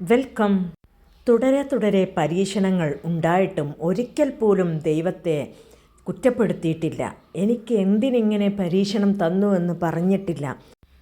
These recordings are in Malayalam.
വെൽക്കം. തുടരെ തുടരെ പരീക്ഷണങ്ങൾ ഉണ്ടായിട്ടും ഒരിക്കൽ പോലും ദൈവത്തെ കുറ്റപ്പെടുത്തിയിട്ടില്ല. എനിക്ക് എന്തിനിങ്ങനെ പരീക്ഷണം തന്നു എന്ന് പറഞ്ഞിട്ടില്ല.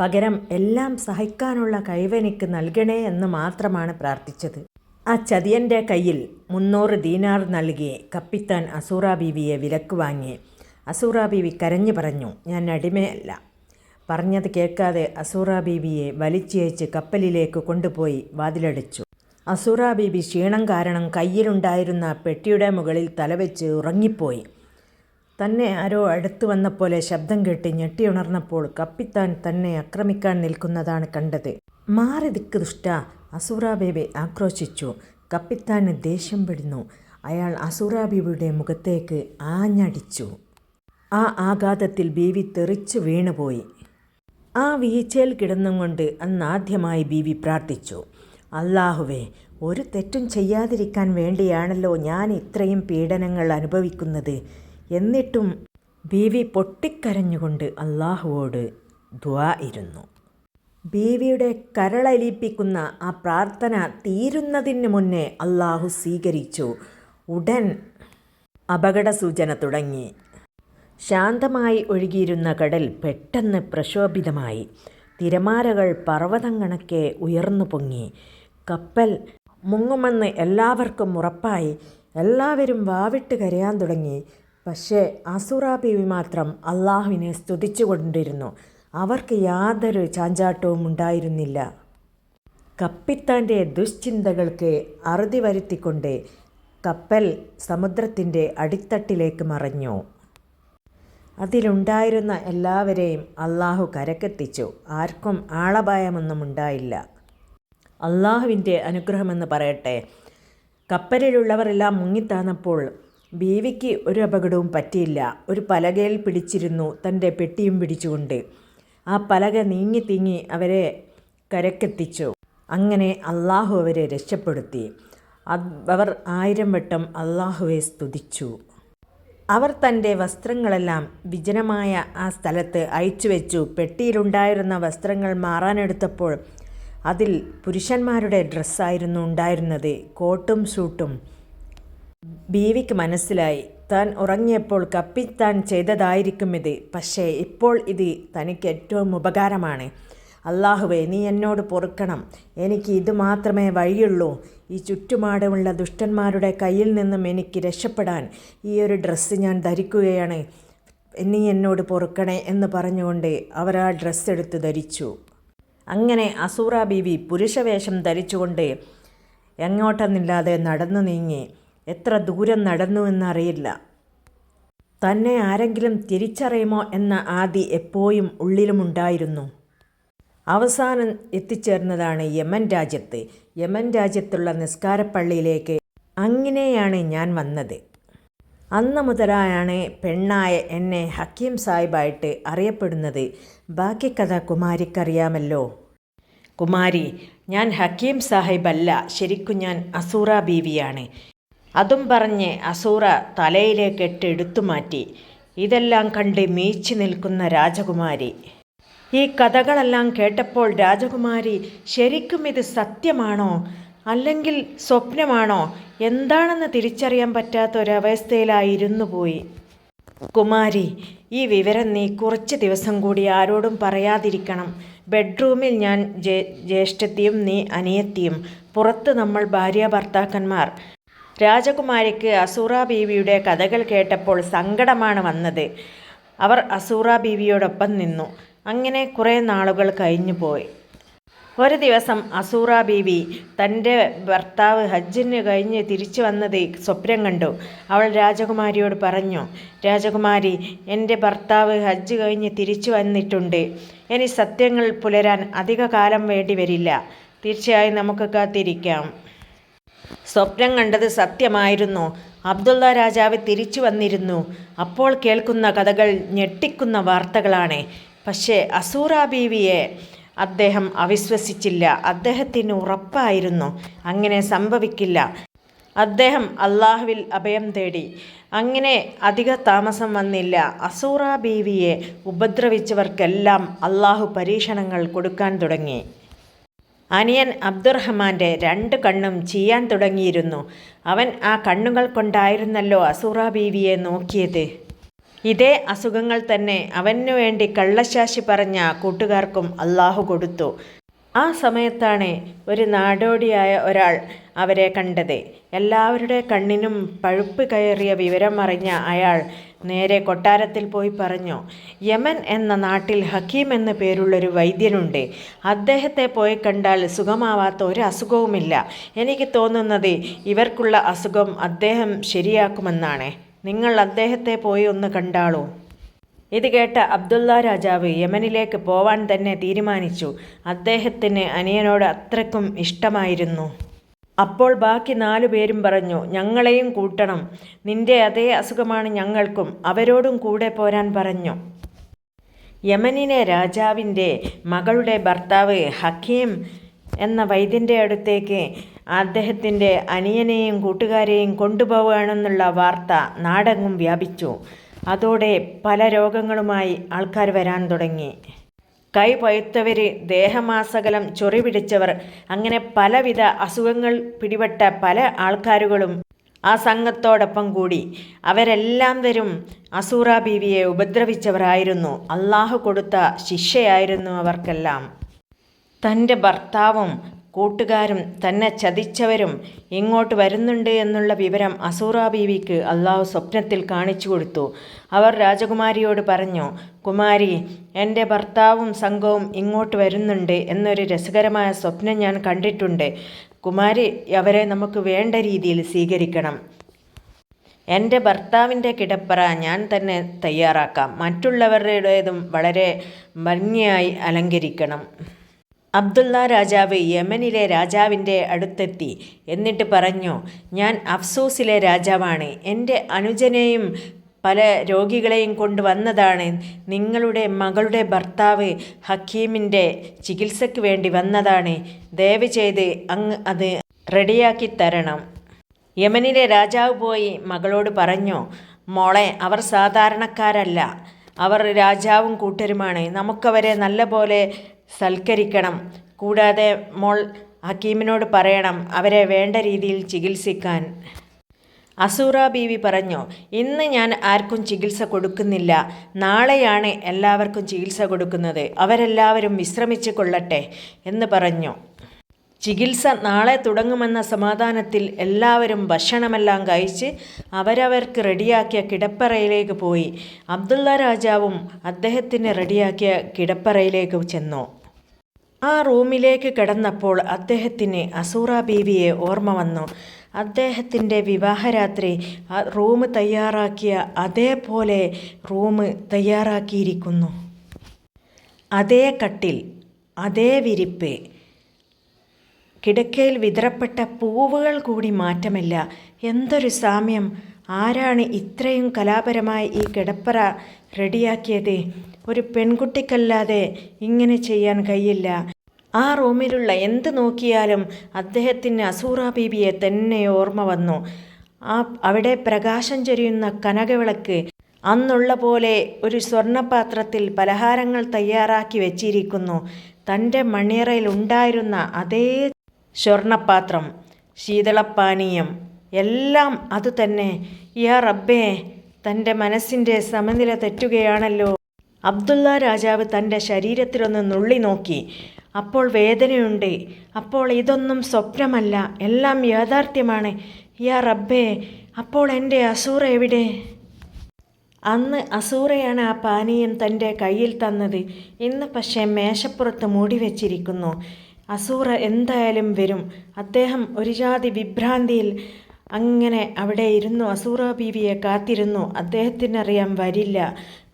പകരം എല്ലാം സഹിക്കാനുള്ള കഴിവെനിക്ക് നൽകണേ എന്ന് മാത്രമാണ് പ്രാർത്ഥിച്ചത്. ആ ചതിയന്റെ കയ്യിൽ മുന്നൂറ് ദീനാർ നൽകി കപ്പിത്താൻ അസൂറ ബീവിയെ വിലക്ക് വാങ്ങി. അസൂറ ബീവി കരഞ്ഞു പറഞ്ഞു ഞാൻ അടിമയല്ല. പറഞ്ഞത് കേൾക്കാതെ അസൂറ ബീബിയെ വലിച്ചയച്ച് കപ്പലിലേക്ക് കൊണ്ടുപോയി വാതിലടിച്ചു. അസൂറ ബീബി ക്ഷീണം കാരണം കയ്യിലുണ്ടായിരുന്ന പെട്ടിയുടെ മുകളിൽ തലവെച്ച് ഉറങ്ങിപ്പോയി. തന്നെ ആരോ അടുത്തു പോലെ ശബ്ദം കേട്ട് ഞെട്ടിയുണർന്നപ്പോൾ കപ്പിത്താൻ തന്നെ ആക്രമിക്കാൻ നിൽക്കുന്നതാണ് കണ്ടത്. മാറി ദിക്ക് ദുഷ്ട അസൂറ ബേബി ആക്രോശിച്ചു. കപ്പിത്താന് ദേഷ്യം പെടുന്നു. അയാൾ അസൂറ ബീബിയുടെ മുഖത്തേക്ക് ആഞ്ഞടിച്ചു. ആ ആഘാതത്തിൽ ബീവി തെറിച്ചു വീണുപോയി. ആ വീഴ്ചയിൽ കിടന്നും കൊണ്ട് അന്നാദ്യമായി ബീവി പ്രാർത്ഥിച്ചു. അള്ളാഹുവേ ഒരു തെറ്റും ചെയ്യാതിരിക്കാൻ വേണ്ടിയാണല്ലോ ഞാൻ ഇത്രയും പീഡനങ്ങൾ അനുഭവിക്കുന്നത്. എന്നിട്ടും ബീവി പൊട്ടിക്കരഞ്ഞുകൊണ്ട് അള്ളാഹുവോട് ദ്വാ ഇരുന്നു. ബീവിയുടെ കരളലിപ്പിക്കുന്ന ആ പ്രാർത്ഥന തീരുന്നതിന് മുന്നേ അള്ളാഹു സ്വീകരിച്ചു. ഉടൻ അപകട സൂചന തുടങ്ങി. ശാന്തമായി ഒഴുകിയിരുന്ന കടൽ പെട്ടെന്ന് പ്രക്ഷോഭിതമായി തിരമാലകൾ പർവതം കണക്കെ ഉയർന്നു പൊങ്ങി. കപ്പൽ മുങ്ങുമെന്ന് എല്ലാവർക്കും ഉറപ്പായി. എല്ലാവരും വാവിട്ട് കരയാൻ തുടങ്ങി. പക്ഷേ അസുറ ബീവി മാത്രം അള്ളാഹുവിനെ സ്തുതിച്ചുകൊണ്ടിരുന്നു. അവർക്ക് യാതൊരു ചാഞ്ചാട്ടവും ഉണ്ടായിരുന്നില്ല. കപ്പിത്താന്റെ ദുശ്ചിന്തകൾക്ക് അറുതി വരുത്തിക്കൊണ്ട് കപ്പൽ സമുദ്രത്തിന്റെ അടിത്തട്ടിലേക്ക് മറഞ്ഞു. അതിലുണ്ടായിരുന്ന എല്ലാവരെയും അള്ളാഹു കരക്കെത്തിച്ചു. ആർക്കും ആളപായമൊന്നും ഉണ്ടായില്ല. അള്ളാഹുവിന്റെ അനുഗ്രഹമെന്ന് പറയട്ടെ. കപ്പലിലുള്ളവരെല്ലാം മുങ്ങിത്താന്നപ്പോൾ ബീവിക്ക് ഒരു അപകടവും പറ്റിയില്ല. ഒരു പലകയിൽ പിടിച്ചിരുന്നു തന്റെ പെട്ടിയും പിടിച്ചുകൊണ്ട്. ആ പലക നീങ്ങി തിങ്ങി അവരെ കരക്കെത്തിച്ചു. അങ്ങനെ അള്ളാഹു അവരെ രക്ഷപ്പെടുത്തി. അവർ ആയിരം വട്ടം അള്ളാഹുവെ സ്തുതിച്ചു. അവർ തന്റെ വസ്ത്രങ്ങളെല്ലാം വിജനമായ ആ സ്ഥലത്ത് അയച്ചു വെച്ചു. പെട്ടിയിലുണ്ടായിരുന്ന വസ്ത്രങ്ങൾ മാറാനെടുത്തപ്പോൾ അതിൽ പുരുഷന്മാരുടെ ഡ്രസ്സായിരുന്നു ഉണ്ടായിരുന്നത്. കോട്ടും സൂട്ടും. ബീവിക്ക് മനസ്സിലായി. താൻ ഉറങ്ങിയപ്പോൾ താൻ ചെയ്തതായിരിക്കും ഇത്. പക്ഷേ ഇപ്പോൾ ഇത് തനിക്ക് ഏറ്റവും ഉപകാരമാണ്. അള്ളാഹുവേ നീ എന്നോട് പൊറുക്കണം. എനിക്ക് ഇത് മാത്രമേ വഴിയുള്ളൂ. ഈ ചുറ്റുപാടുമുള്ള ദുഷ്ടന്മാരുടെ കയ്യിൽ നിന്നും എനിക്ക് രക്ഷപ്പെടാൻ ഈ ഒരു ഡ്രസ്സ് ഞാൻ ധരിക്കുകയാണ്. നീ എന്നോട് പൊറുക്കണേ എന്ന് പറഞ്ഞുകൊണ്ട് അവർ ആ ഡ്രസ്സ് എടുത്ത് ധരിച്ചു. അങ്ങനെ അസൂറ ബീവി പുരുഷവേഷം ധരിച്ചുകൊണ്ട് എങ്ങോട്ടെന്നില്ലാതെ നടന്നു നീങ്ങി. എത്ര ദൂരം നടന്നു എന്നറിയില്ല. തന്നെ ആരെങ്കിലും തിരിച്ചറിയുമോ എന്ന ആദി എപ്പോഴും ഉള്ളിലുമുണ്ടായിരുന്നു. അവസാനം എത്തിച്ചേർന്നതാണ് യമൻ രാജ്യത്ത്. യമൻ രാജ്യത്തുള്ള നിസ്കാരപ്പള്ളിയിലേക്ക് അങ്ങനെയാണ് ഞാൻ വന്നത്. അന്ന് മുതലായാണ് പെണ്ണായ എന്നെ ഹക്കീം സാഹിബായിട്ട് അറിയപ്പെടുന്നത്. ബാക്കി കഥ കുമാരിക്കറിയാമല്ലോ. കുമാരി ഞാൻ ഹക്കീം സാഹിബല്ല. ശരിക്കും ഞാൻ അസൂറ ബീവിയാണ്. അതും പറഞ്ഞ് അസൂറ തലയിലേക്ക് കെട്ട് എടുത്തു മാറ്റി ഇതെല്ലാം കണ്ട് മീച്ചു നിൽക്കുന്ന രാജകുമാരി. ഈ കഥകളെല്ലാം കേട്ടപ്പോൾ രാജകുമാരി ശരിക്കും ഇത് സത്യമാണോ? അല്ലെങ്കിൽ സ്വപ്നമാണോ? എന്താണെന്ന് തിരിച്ചറിയാൻ പറ്റാത്ത ഒരവസ്ഥയിലായിരുന്നു പോയി. കുമാരി ഈ വിവരം നീ കുറച്ച് ദിവസം കൂടി ആരോടും പറയാതിരിക്കണം. ബെഡ്റൂമിൽ ഞാൻ ജേ ജ്യേഷ്ഠത്തിയും നീ അനിയത്തിയും. പുറത്ത് നമ്മൾ ഭാര്യ ഭർത്താക്കന്മാർ രാജകുമാരിക്ക് അസൂറ ബീവിയുടെ കഥകൾ കേട്ടപ്പോൾ സങ്കടമാണ് വന്നത്. അവർ അസൂറ ബീവിയോടൊപ്പം നിന്നു. അങ്ങനെ കുറേ നാളുകൾ കഴിഞ്ഞു പോയി. ഒരു ദിവസം അസൂറ ബീവി തന്റെ ഭർത്താവ് ഹജ്ജിന് കഴിഞ്ഞ് തിരിച്ചു വന്നത് സ്വപ്നം കണ്ടു. അവൾ രാജകുമാരിയോട് പറഞ്ഞു രാജകുമാരി എന്റെ ഭർത്താവ് ഹജ്ജ് കഴിഞ്ഞ് തിരിച്ചു വന്നിട്ടുണ്ട്. ഇനി സത്യങ്ങൾ പുലരാൻ അധിക കാലം വേണ്ടി വരില്ല. തീർച്ചയായും നമുക്ക് കാത്തിരിക്കാം. സ്വപ്നം കണ്ടത് സത്യമായിരുന്നു. അബ്ദുള്ള രാജാവ് തിരിച്ചു വന്നിരുന്നു. അപ്പോൾ കേൾക്കുന്ന കഥകൾ ഞെട്ടിക്കുന്ന വാർത്തകളാണ്. പക്ഷേ അസൂറ ബീവിയെ അദ്ദേഹം അവിശ്വസിച്ചില്ല. അദ്ദേഹത്തിന് ഉറപ്പായിരുന്നു അങ്ങനെ സംഭവിക്കില്ല. അദ്ദേഹം അള്ളാഹുവിൽ അഭയം തേടി. അങ്ങനെ അധിക താമസം വന്നില്ല. അസൂറ ബീവിയെ ഉപദ്രവിച്ചവർക്കെല്ലാം അള്ളാഹു പരീക്ഷണങ്ങൾ കൊടുക്കാൻ തുടങ്ങി. അനിയൻ അബ്ദുറഹ്മാന്റെ രണ്ട് കണ്ണും ചെയ്യാൻ തുടങ്ങിയിരുന്നു. അവൻ ആ കണ്ണുകൾ കൊണ്ടായിരുന്നല്ലോ അസൂറ ബീവിയെ നോക്കിയത്. ഇതേ അസുഖങ്ങൾ തന്നെ അവനു വേണ്ടി കള്ളശാശി പറഞ്ഞ കൂട്ടുകാർക്കും അള്ളാഹു കൊടുത്തു. ആ സമയത്താണ് ഒരു നാടോടിയായ ഒരാൾ അവരെ കണ്ടത്. എല്ലാവരുടെ കണ്ണിനും പഴുപ്പ് കയറിയ വിവരം അറിഞ്ഞ അയാൾ നേരെ കൊട്ടാരത്തിൽ പോയി പറഞ്ഞു യമൻ എന്ന നാട്ടിൽ ഹക്കീം എന്ന പേരുള്ളൊരു വൈദ്യനുണ്ട്. അദ്ദേഹത്തെ പോയി കണ്ടാൽ സുഖമാവാത്ത ഒരു അസുഖവുമില്ല. എനിക്ക് തോന്നുന്നത് ഇവർക്കുള്ള അസുഖം അദ്ദേഹം ശരിയാക്കുമെന്നാണ്. നിങ്ങൾ അദ്ദേഹത്തെ പോയി ഒന്ന് കണ്ടാളൂ? ഇത് കേട്ട അബ്ദുള്ള രാജാവ് യമനിലേക്ക് പോവാൻ തന്നെ തീരുമാനിച്ചു. അദ്ദേഹത്തിന് അനിയനോട് അത്രക്കും ഇഷ്ടമായിരുന്നു. അപ്പോൾ ബാക്കി നാലു പേരും പറഞ്ഞു ഞങ്ങളെയും കൂട്ടണം. നിന്റെ അതേ അസുഖമാണ് ഞങ്ങൾക്കും. അവരോടും കൂടെ പോരാൻ പറഞ്ഞു. യമനിലെ രാജാവിന്റെ മകളുടെ ഭർത്താവ് ഹക്കീം എന്ന വൈദ്യന്റെ അടുത്തേക്ക് അദ്ദേഹത്തിന്റെ അനിയനെയും കൂട്ടുകാരെയും കൊണ്ടുപോവുകയാണെന്നുള്ള വാർത്ത നാടെങ്ങും വ്യാപിച്ചു. അതോടെ പല രോഗങ്ങളുമായി ആൾക്കാർ വരാൻ തുടങ്ങി. കൈ പഴുത്തവർ ദേഹമാസകലം ചൊറി പിടിച്ചവർ അങ്ങനെ പലവിധ അസുഖങ്ങൾ പിടിപെട്ട പല ആൾക്കാരുകളും ആ സംഘത്തോടൊപ്പം കൂടി. അവരെല്ലാം വരും അസൂറ ബീവിയെ ഉപദ്രവിച്ചവരായിരുന്നു. അള്ളാഹു കൊടുത്ത ശിക്ഷയായിരുന്നു അവർക്കെല്ലാം. തന്റെ ഭർത്താവും കൂട്ടുകാരും തന്നെ ചതിച്ചവരും ഇങ്ങോട്ട് വരുന്നുണ്ട് എന്നുള്ള വിവരം അസൂറ ബീവിക്ക് അള്ളാഹു സ്വപ്നത്തിൽ കാണിച്ചു കൊടുത്തു. അവർ രാജകുമാരിയോട് പറഞ്ഞു കുമാരി എന്റെ ഭർത്താവും സംഘവും ഇങ്ങോട്ട് വരുന്നുണ്ട് എന്നൊരു രസകരമായ സ്വപ്നം ഞാൻ കണ്ടിട്ടുണ്ട്. കുമാരി അവരെ നമുക്ക് വേണ്ട രീതിയിൽ സ്വീകരിക്കണം. എന്റെ ഭർത്താവിന്റെ കിടപ്പറ ഞാൻ തന്നെ തയ്യാറാക്കാം. മറ്റുള്ളവരുടേതും വളരെ ഭംഗിയായി അലങ്കരിക്കണം. അബ്ദുള്ള രാജാവ് യമനിലെ രാജാവിന്റെ അടുത്തെത്തി. എന്നിട്ട് പറഞ്ഞു ഞാൻ അഫ്സൂസിലെ രാജാവാണ്. എന്റെ അനുജനെയും പല രോഗികളെയും കൊണ്ടുവന്നതാണ്. നിങ്ങളുടെ മകളുടെ ഭർത്താവ് ഹക്കീമിന്റെ ചികിത്സയ്ക്ക് വേണ്ടി വന്നതാണ്. ദയവ് ചെയ്ത് അങ്ങ് അത് റെഡിയാക്കി തരണം. യമനിലെ രാജാവ് പോയി മകളോട് പറഞ്ഞു മോളെ അവർ സാധാരണക്കാരല്ല. അവർ രാജാവും കൂട്ടരുമാണ്. നമുക്കവരെ നല്ല പോലെ സൽക്കരിക്കണം. കൂടാതെ മോൾ ഹക്കീമിനോട് പറയണം അവരെ വേണ്ട രീതിയിൽ ചികിത്സിക്കാൻ. അസൂറ ബീവി പറഞ്ഞു ഇന്ന് ഞാൻ ആർക്കും ചികിത്സ കൊടുക്കുന്നില്ല. നാളെയാണ് എല്ലാവർക്കും ചികിത്സ കൊടുക്കുന്നത്. അവരെല്ലാവരും വിശ്രമിച്ചു കൊള്ളട്ടെ എന്ന് പറഞ്ഞു. ചികിത്സ നാളെ തുടങ്ങുമെന്ന സമാധാനത്തിൽ എല്ലാവരും ഭക്ഷണമെല്ലാം കഴിച്ച് അവരവർക്ക് റെഡിയാക്കിയ കിടപ്പറയിലേക്ക് പോയി. അബ്ദുള്ള രാജാവും അദ്ദേഹത്തിന് റെഡിയാക്കിയ കിടപ്പറയിലേക്ക് ചെന്നു. ആ റൂമിലേക്ക് കിടന്നപ്പോൾ അദ്ദേഹത്തിന് അസൂറ ബീവിയെ ഓർമ്മ വന്നു. അദ്ദേഹത്തിന്റെ വിവാഹരാത്രി ആ റൂം തയ്യാറാക്കിയ അതേപോലെ റൂം തയ്യാറാക്കിയിരിക്കുന്നു. അതേ കട്ടിൽ അതേ വിരിപ്പ് കിടക്കയിൽ വിതറപ്പെട്ട പൂവുകൾ കൂടി മാറ്റമില്ല. എന്തൊരു സാമ്യം. ആരാണ് ഇത്രയും കലാപരമായി ഈ കിടപ്പറ റെഡിയാക്കിയത്? ഒരു പെൺകുട്ടിക്കല്ലാതെ ഇങ്ങനെ ചെയ്യാൻ കഴിയില്ല. ആ റൂമിലുള്ള എന്ത് നോക്കിയാലും അദ്ദേഹത്തിന് അസൂറ ബീബിയെ തന്നെ ഓർമ്മ വന്നു. ആ അവിടെ പ്രകാശം ചൊരിയുന്ന കനകവിളക്ക് അന്നുള്ള പോലെ ഒരു സ്വർണപാത്രത്തിൽ പലഹാരങ്ങൾ തയ്യാറാക്കി വെച്ചിരിക്കുന്നു. തന്റെ മണിയറയിൽ ഉണ്ടായിരുന്ന അതേ സ്വർണപാത്രം ശീതളപ്പാനീയം എല്ലാം അതുതന്നെ യാ റബ്ബേ തന്റെ മനസ്സിന്റെ സമനില തെറ്റുകയാണല്ലോ. അബ്ദുള്ള രാജാവ് തന്റെ ശരീരത്തിലൊന്ന് നുള്ളി നോക്കി. അപ്പോൾ വേദനയുണ്ട്. അപ്പോൾ ഇതൊന്നും സ്വപ്നമല്ല. എല്ലാം യാഥാർത്ഥ്യമാണ്. യാ റബ്ബേ അപ്പോൾ എന്റെ അസൂറ എവിടെ? അന്ന് അസൂറയാണ് ആ പാനീയം തന്റെ കയ്യിൽ തന്നത്. ഇന്ന് പക്ഷേ മേശപ്പുറത്ത് മൂടി വെച്ചിരിക്കുന്നു. അസൂറ എന്തായാലും വരും. അദ്ദേഹം ഒരു ജാതി വിഭ്രാന്തിയിൽ അങ്ങനെ അവിടെ ഇരുന്നു. അസൂറ ബീവിയെ കാത്തിരുന്നു. അദ്ദേഹത്തിനറിയാം വരില്ല.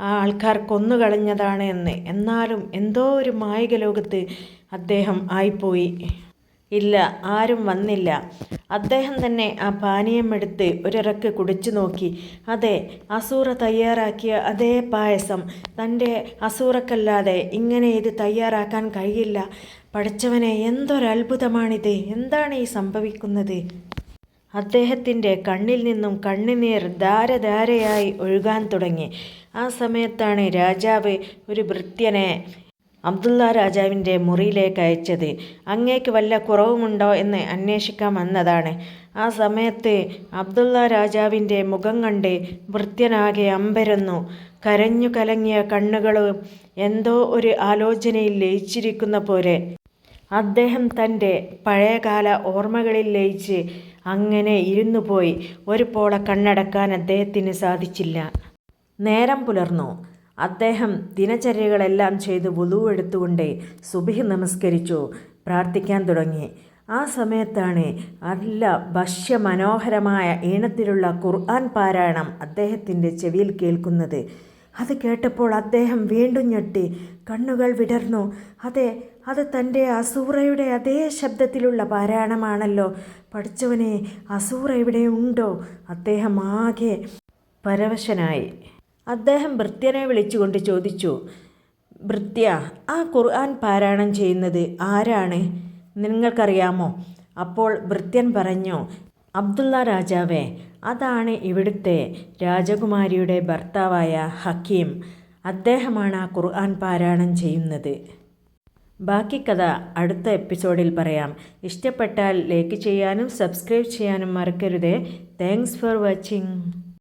ആ ആൾക്കാർ കൊന്നുകളഞ്ഞതാണ് എന്ന്. എന്നാലും എന്തോ ഒരു മായിക ലോകത്ത് അദ്ദേഹം ആയിപ്പോയി. ഇല്ല ആരും വന്നില്ല. അദ്ദേഹം തന്നെ ആ പാനീയം എടുത്ത് ഒരിറക്ക് കുടിച്ചു നോക്കി. അതെ അസൂറ തയ്യാറാക്കിയ അതേ പായസം. തന്റെ അസൂറക്കല്ലാതെ ഇങ്ങനെ ഇത് തയ്യാറാക്കാൻ കഴിയില്ല. പഠിച്ചവനെ എന്തൊരത്ഭുതമാണിത്. എന്താണ് ഈ സംഭവിക്കുന്നത്? അദ്ദേഹത്തിന്റെ കണ്ണിൽ നിന്നും കണ്ണുനീർ ധാരധാരയായി ഒഴുകാൻ തുടങ്ങി. ആ സമയത്താണ് രാജാവ് ഒരു ഭൃത്യനെ അബ്ദുള്ള രാജാവിന്റെ മുറിയിലേക്ക് അയച്ചത് അങ്ങേക്ക് വല്ല കുറവുമുണ്ടോ എന്ന് അന്വേഷിക്കാൻ വന്നതാണ്. ആ സമയത്ത് അബ്ദുള്ള രാജാവിന്റെ മുഖം കണ്ട് വൃത്യനാകെ അമ്പരന്നു. കരഞ്ഞു കലങ്ങിയ കണ്ണുകളും എന്തോ ഒരു ആലോചനയിൽ ലയിച്ചിരിക്കുന്ന പോലെ. അദ്ദേഹം തന്റെ പഴയകാല ഓർമ്മകളിൽ ലയിച്ച് അങ്ങനെ ഇരുന്നു പോയി. ഒരു പോള കണ്ണടക്കാൻ അദ്ദേഹത്തിന് സാധിച്ചില്ല. നേരം പുലർന്നു. അദ്ദേഹം ദിനചര്യകളെല്ലാം ചെയ്ത് വുളു എടുത്തുകൊണ്ട് സുബിഹ് നമസ്കരിച്ചു പ്രാർത്ഥിക്കാൻ തുടങ്ങി. ആ സമയത്താണ് നല്ല ഭക്ഷ്യമനോഹരമായ ഈണത്തിലുള്ള ഖുർആൻ പാരായണം അദ്ദേഹത്തിന്റെ ചെവിയിൽ കേൾക്കുന്നത്. അത് കേട്ടപ്പോൾ അദ്ദേഹം വീണ്ടും ഞെട്ടി. കണ്ണുകൾ വിടർന്നു. അതെ അത് തന്റെ അസൂറയുടെ അതേ ശബ്ദത്തിലുള്ള പാരായണമാണല്ലോ. പഠിച്ചവനെ അസൂറ ഇവിടെ ഉണ്ടോ അദ്ദേഹം ആകെ പരവശനായി. അദ്ദേഹം ഭൃത്യനെ വിളിച്ചുകൊണ്ട് ചോദിച്ചു ഭൃത്യ ആ ഖുർആൻ പാരായണം ചെയ്യുന്നത് ആരാണ്? നിങ്ങൾക്കറിയാമോ? അപ്പോൾ ഭൃത്യൻ പറഞ്ഞു അബ്ദുള്ള രാജാവേ അതാണ് ഇവിടുത്തെ രാജകുമാരിയുടെ ഭർത്താവായ ഹക്കീം. അദ്ദേഹമാണ് ആ ഖുർആൻ പാരായണം ചെയ്യുന്നത്. ബാക്കി കഥ അടുത്ത എപ്പിസോഡിൽ പറയാം. ഇഷ്ടപ്പെട്ടാൽ ലൈക്ക് ചെയ്യാനും സബ്സ്ക്രൈബ് ചെയ്യാനും മറക്കരുതേ. Thanks for watching.